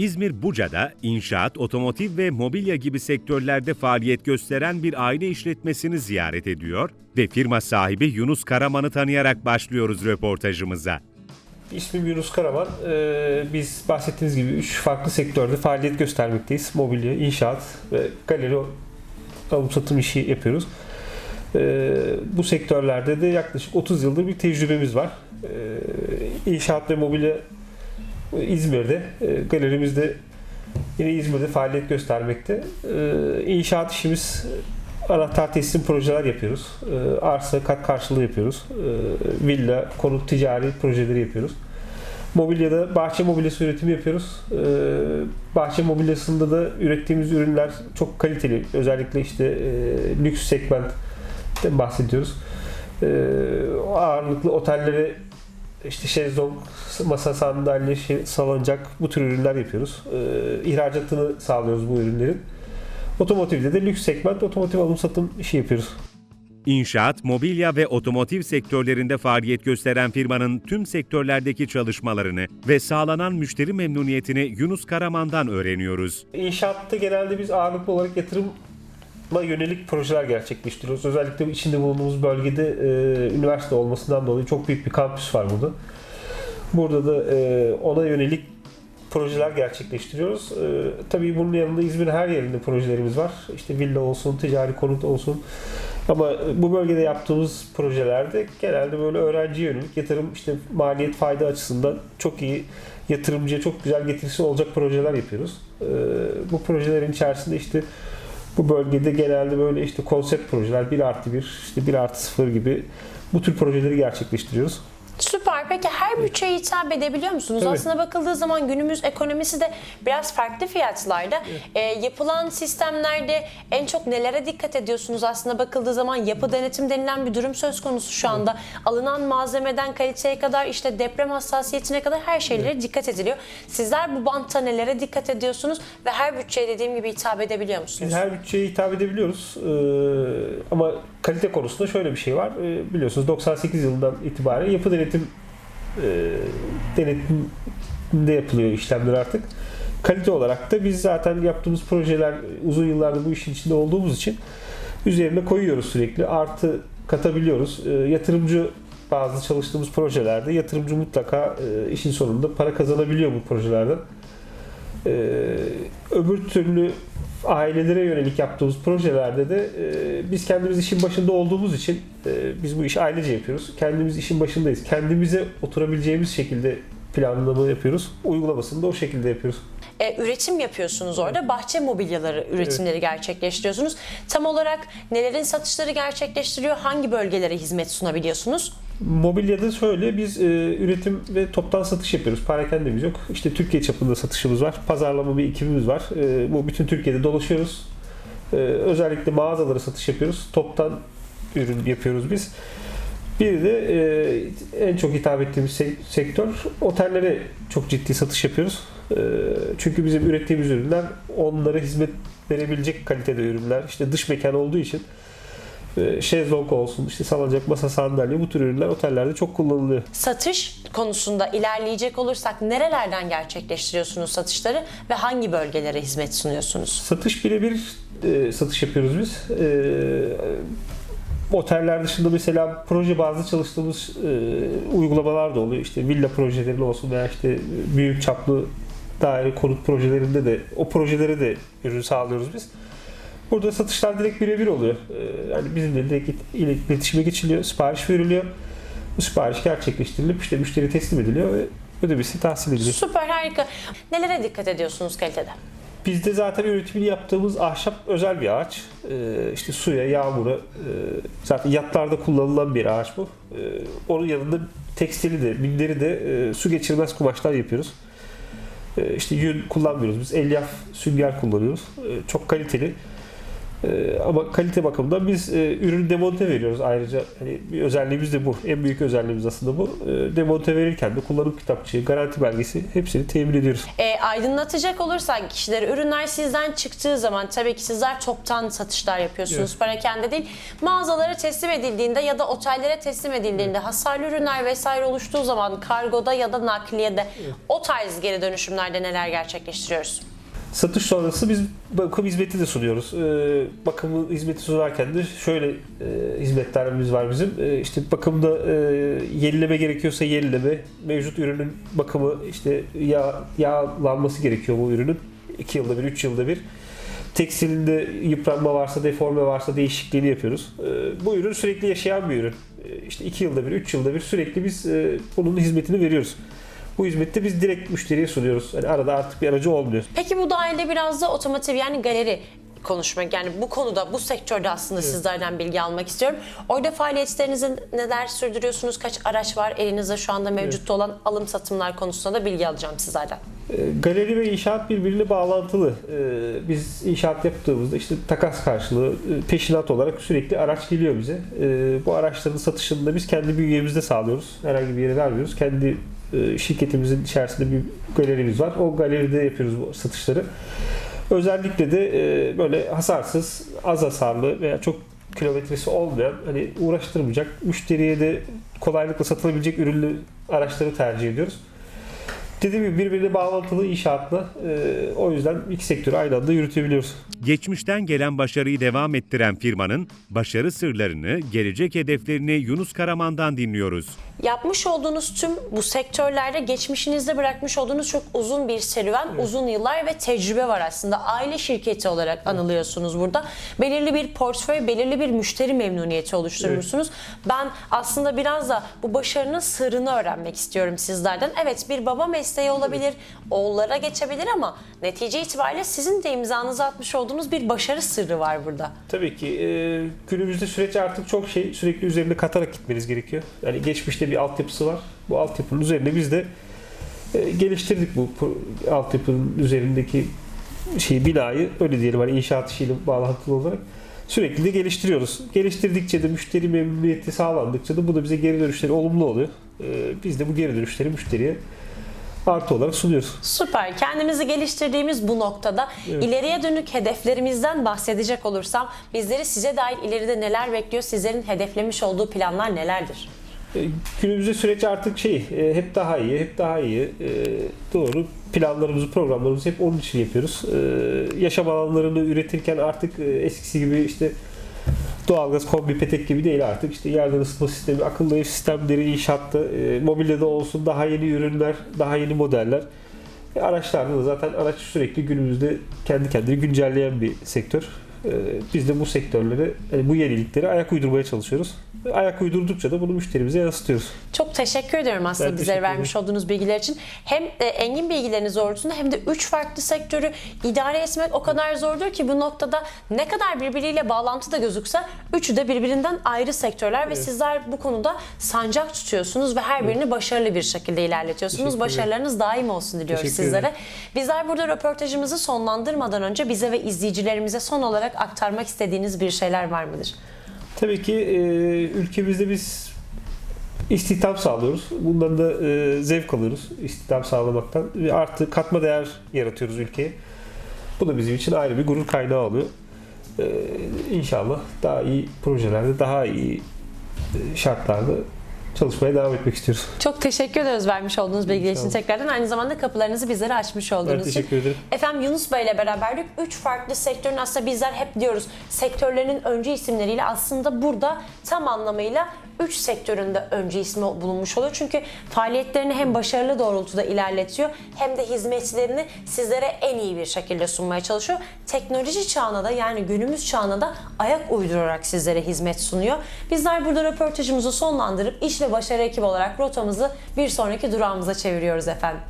İzmir Buca'da inşaat, otomotiv ve mobilya gibi sektörlerde faaliyet gösteren bir aile işletmesini ziyaret ediyor ve firma sahibi Yunus Karaman'ı tanıyarak başlıyoruz röportajımıza. İsmim Yunus Karaman. Ee, biz bahsettiğiniz gibi 3 farklı sektörde faaliyet göstermekteyiz. Mobilya, inşaat ve galeri alım satım işi yapıyoruz. Ee, bu sektörlerde de yaklaşık 30 yıldır bir tecrübemiz var. Ee, inşaat ve mobilya İzmir'de, e, galerimiz de yine İzmir'de faaliyet göstermekte. Ee, inşaat işimiz anahtar teslim projeler yapıyoruz. Ee, arsa kat karşılığı yapıyoruz. Villa, konut ticari projeleri yapıyoruz. Mobilyada bahçe mobilyası üretimi yapıyoruz. Bahçe mobilyasında da ürettiğimiz ürünler çok kaliteli. Özellikle işte e, lüks segmentten bahsediyoruz. Ağırlıklı otellere işte şezlong, masa sandalye, şey, salıncak bu tür ürünler yapıyoruz. Ee, ihracatını sağlıyoruz bu ürünlerin. Otomotivde de lüks segment otomotiv alım satım işi yapıyoruz. İnşaat, mobilya ve otomotiv sektörlerinde faaliyet gösteren firmanın tüm sektörlerdeki çalışmalarını ve sağlanan müşteri memnuniyetini Yunus Karaman'dan öğreniyoruz. İnşaatta genelde biz ağırlıklı olarak yatırıma yönelik projeler gerçekleştiriyoruz. Özellikle içinde bulunduğumuz bölgede e, üniversite olmasından dolayı çok büyük bir kampüs var burada. Burada da e, ona yönelik projeler gerçekleştiriyoruz. E, tabii bunun yanında İzmir her yerinde projelerimiz var. İşte villa olsun, ticari konut olsun. Ama bu bölgede yaptığımız projelerde genelde böyle öğrenciye yönelik yatırım işte maliyet fayda açısından çok iyi yatırımcıya çok güzel getirisi olacak projeler yapıyoruz. Ee, bu projelerin içerisinde işte bu bölgede genelde böyle işte konsept projeler 1 artı 1, işte 1 artı 0 gibi bu tür projeleri gerçekleştiriyoruz. Peki her bütçeye hitap edebiliyor musunuz? Tabii. Aslında bakıldığı zaman günümüz ekonomisi de biraz farklı fiyatlarda. Ee, yapılan sistemlerde en çok nelere dikkat ediyorsunuz? Aslında bakıldığı zaman yapı denetim denilen bir durum söz konusu şu anda. Alınan malzemeden kaliteye kadar işte deprem hassasiyetine kadar her şeylere dikkat ediliyor. Sizler bu bantta nelere dikkat ediyorsunuz ve her bütçeye dediğim gibi hitap edebiliyor musunuz? Biz her bütçeye hitap edebiliyoruz. Ee, ama kalite konusunda şöyle bir şey var. Ee, biliyorsunuz 98 yılından itibaren yapı denetim e, denetiminde yapılıyor işlemler artık. Kalite olarak da biz zaten yaptığımız projeler uzun yıllardır bu işin içinde olduğumuz için üzerine koyuyoruz sürekli. Artı katabiliyoruz. Ee, yatırımcı bazı çalıştığımız projelerde yatırımcı mutlaka e, işin sonunda para kazanabiliyor bu projelerden. Ee, öbür türlü ailelere yönelik yaptığımız projelerde de e, biz kendimiz işin başında olduğumuz için e, biz bu işi ailece yapıyoruz. Kendimiz işin başındayız. Kendimize oturabileceğimiz şekilde planlama yapıyoruz. Uygulamasını da o şekilde yapıyoruz. E, üretim yapıyorsunuz orada. Bahçe mobilyaları üretimleri gerçekleştiriyorsunuz. Tam olarak nelerin satışları gerçekleştiriyor? Hangi bölgelere hizmet sunabiliyorsunuz? Mobilyada şöyle biz e, üretim ve toptan satış yapıyoruz. Parakendemiz yok. İşte Türkiye çapında satışımız var. Pazarlama bir ekibimiz var. E, bu bütün Türkiye'de dolaşıyoruz. E, özellikle mağazalara satış yapıyoruz. Toptan ürün yapıyoruz biz. Bir de e, en çok hitap ettiğimiz se- sektör otellere çok ciddi satış yapıyoruz. E, çünkü bizim ürettiğimiz ürünler onlara hizmet verebilecek kalitede ürünler. İşte dış mekan olduğu için şezlong olsun, işte salıncak, masa, sandalye bu tür ürünler otellerde çok kullanılıyor. Satış konusunda ilerleyecek olursak nerelerden gerçekleştiriyorsunuz satışları ve hangi bölgelere hizmet sunuyorsunuz? Satış birebir e, satış yapıyoruz biz. E, oteller dışında mesela proje bazlı çalıştığımız e, uygulamalar da oluyor. İşte villa projeleri olsun veya işte büyük çaplı daire konut projelerinde de o projelere de ürün sağlıyoruz biz. Burada satışlar direkt birebir oluyor. E, yani bizimle direkt il- iletişime geçiliyor, sipariş veriliyor. Bu sipariş gerçekleştirilip işte müşteri teslim ediliyor ve ödemesi tahsil ediliyor. Süper harika. Nelere dikkat ediyorsunuz kalitede? Bizde zaten üretimini yaptığımız ahşap özel bir ağaç. Ee, işte suya, yağmura, e, zaten yatlarda kullanılan bir ağaç bu. Ee, onun yanında tekstili de, minderi de e, su geçirmez kumaşlar yapıyoruz. Ee, işte yün kullanmıyoruz biz. Elyaf sünger kullanıyoruz. Ee, çok kaliteli. Ee, ama kalite bakımından biz e, ürün demonte veriyoruz ayrıca. Hani bir özelliğimiz de bu. En büyük özelliğimiz aslında bu. E, demonte verirken de kullanım kitapçığı, garanti belgesi hepsini temin ediyoruz. E, aydınlatacak olursak kişileri ürünler sizden çıktığı zaman tabii ki sizler toptan satışlar yapıyorsunuz. Evet. Parakende değil. Mağazalara teslim edildiğinde ya da otellere teslim edildiğinde hasarlı ürünler vesaire oluştuğu zaman kargoda ya da nakliyede o tarz geri dönüşümlerde neler gerçekleştiriyoruz? Satış sonrası biz bakım hizmeti de sunuyoruz. Ee, bakımı hizmeti sunarken de şöyle e, hizmetlerimiz var bizim. E, işte bakımda e, yenileme gerekiyorsa yenileme, mevcut ürünün bakımı işte yağ, yağlanması gerekiyor bu ürünün. 2 yılda bir, 3 yılda bir. Tekstilinde yıpranma varsa, deforme varsa değişikliğini yapıyoruz. E, bu ürün sürekli yaşayan bir ürün. E, işte 2 yılda bir, 3 yılda bir sürekli biz e, bunun hizmetini veriyoruz. Bu hizmeti biz direkt müşteriye sunuyoruz. Yani arada artık bir aracı olmuyor. Peki bu dahilde biraz da otomotiv yani galeri konuşmak yani bu konuda bu sektörde aslında sizlerden bilgi almak istiyorum. Orada faaliyetlerinizi neler sürdürüyorsunuz? Kaç araç var elinizde şu anda mevcutta olan alım satımlar konusunda da bilgi alacağım sizlerden. E, Galeri ve inşaat birbirine bağlantılı. E, Biz inşaat yaptığımızda işte takas karşılığı e, peşinat olarak sürekli araç geliyor bize. E, Bu araçların satışını da biz kendi bünyemizde sağlıyoruz. Herhangi bir yere vermiyoruz. Kendi şirketimizin içerisinde bir galerimiz var. O galeride yapıyoruz bu satışları. Özellikle de e, böyle hasarsız, az hasarlı veya çok kilometresi olmayan, hani uğraştırmayacak, müşteriye de kolaylıkla satılabilecek ürünlü araçları tercih ediyoruz. Dediğim gibi birbirine bağlantılı inşaatla e, o yüzden iki sektörü aynı anda yürütebiliyoruz. Geçmişten gelen başarıyı devam ettiren firmanın başarı sırlarını, gelecek hedeflerini Yunus Karaman'dan dinliyoruz. Yapmış olduğunuz tüm bu sektörlerde geçmişinizde bırakmış olduğunuz çok uzun bir serüven, uzun yıllar ve tecrübe var aslında. Aile şirketi olarak anılıyorsunuz burada. Belirli bir portföy, belirli bir müşteri memnuniyeti oluşturmuşsunuz. Ben aslında biraz da bu başarının sırrını öğrenmek istiyorum sizlerden. Evet bir baba mesleği olabilir, oğullara geçebilir ama netice itibariyle sizin de imzanızı atmış olduğunuz bir başarı sırrı var burada. Tabii ki e, günümüzde süreç artık çok şey sürekli üzerine katarak gitmeniz gerekiyor. Yani geçmişte bir altyapısı var. Bu altyapının üzerine biz de e, geliştirdik bu altyapının üzerindeki şey binayı öyle diyelim hani inşaat işiyle bağlantılı olarak sürekli de geliştiriyoruz. Geliştirdikçe de müşteri memnuniyeti sağlandıkça da bu da bize geri dönüşleri olumlu oluyor. E, biz de bu geri dönüşleri müşteriye artı olarak sunuyoruz. Süper. Kendimizi geliştirdiğimiz bu noktada ileriye dönük hedeflerimizden bahsedecek olursam bizleri size dair ileride neler bekliyor? Sizlerin hedeflemiş olduğu planlar nelerdir? E, Günümüzde süreç artık şey e, hep daha iyi, hep daha iyi. E, Doğru. Planlarımızı, programlarımızı hep onun için yapıyoruz. Yaşam alanlarını üretirken artık eskisi gibi işte doğalgaz, kombi, petek gibi değil artık. İşte yerden ısıtma sistemi, akıllı ev sistemleri inşaatta, e, mobilyada olsun daha yeni ürünler, daha yeni modeller. E, Araçlarda da zaten araç sürekli günümüzde kendi kendini güncelleyen bir sektör. E, Biz de bu sektörlere, yani bu yeniliklere ayak uydurmaya çalışıyoruz. Ayak uydurdukça da bunu müşterimize yansıtıyoruz. Çok teşekkür ediyorum aslında Ben teşekkür vermiş olduğunuz bilgiler için. Hem e, engin bilgileriniz doğrultusunda hem de üç farklı sektörü idare etmek o kadar zordur ki bu noktada ne kadar birbiriyle bağlantıda gözükse üçü de birbirinden ayrı sektörler ve sizler bu konuda sancak tutuyorsunuz ve her birini başarılı bir şekilde ilerletiyorsunuz. Başarılarınız daim olsun diliyoruz Teşekkür sizlere. ederim. Bizler burada röportajımızı sonlandırmadan önce bize ve izleyicilerimize son olarak aktarmak istediğiniz bir şeyler var mıdır? Tabii ki e, ülkemizde biz istihdam sağlıyoruz. Bundan da e, zevk alıyoruz istihdam sağlamaktan. Ve artı katma değer yaratıyoruz ülkeye. Bu da bizim için ayrı bir gurur kaynağı oluyor. E, inşallah daha iyi projelerde, daha iyi e, şartlarda çalışmaya devam etmek istiyoruz. Çok teşekkür ederiz vermiş olduğunuz bilgiler için tekrardan. Aynı zamanda kapılarınızı bizlere açmış olduğunuz için. teşekkür ederim. Efendim Yunus Bey ile beraberdik. Üç farklı sektörün aslında bizler hep diyoruz sektörlerinin öncü isimleriyle aslında burada tam anlamıyla üç sektöründe öncü ismi bulunmuş oluyor. Çünkü faaliyetlerini hem başarılı doğrultuda ilerletiyor hem de hizmetlerini sizlere en iyi bir şekilde sunmaya çalışıyor. Teknoloji çağına da yani günümüz çağına da ayak uydurarak sizlere hizmet sunuyor. Bizler burada röportajımızı sonlandırıp iş ve başarı ekibi olarak rotamızı bir sonraki durağımıza çeviriyoruz efendim.